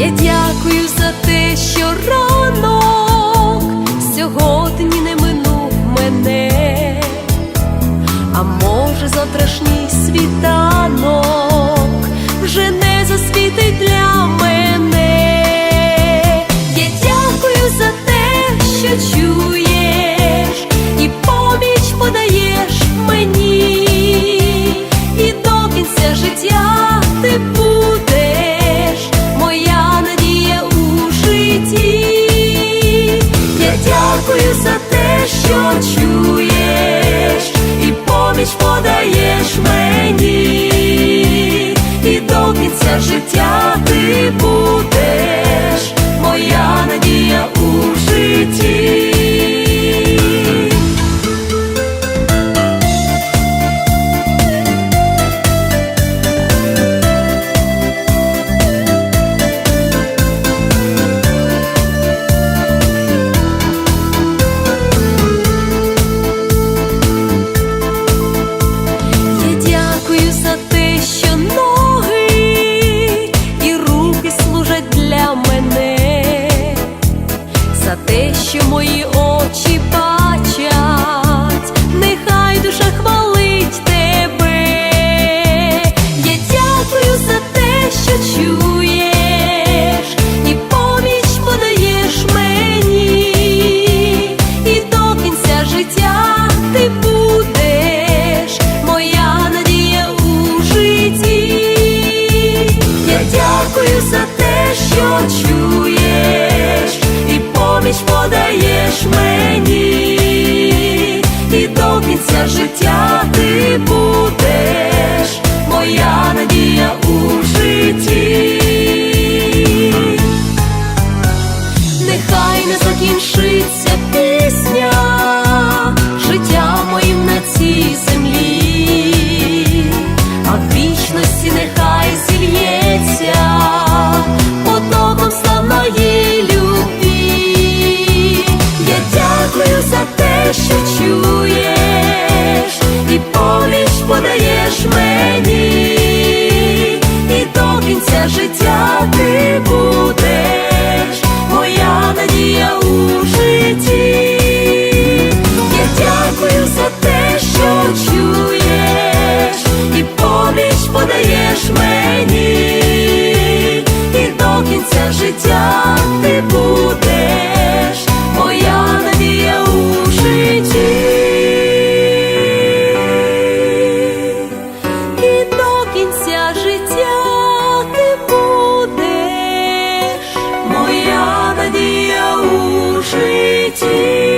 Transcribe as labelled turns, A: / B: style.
A: Я дякую за те, що ранок сьогодні не минув мене, а може завтрашній світанок вже не дякую за те, що чуєш, і поміч подаєш мені, дякую за те, що чуєш, і поміч подаєш мені, і до кінця життя ти будеш, життя ти будеш, teach.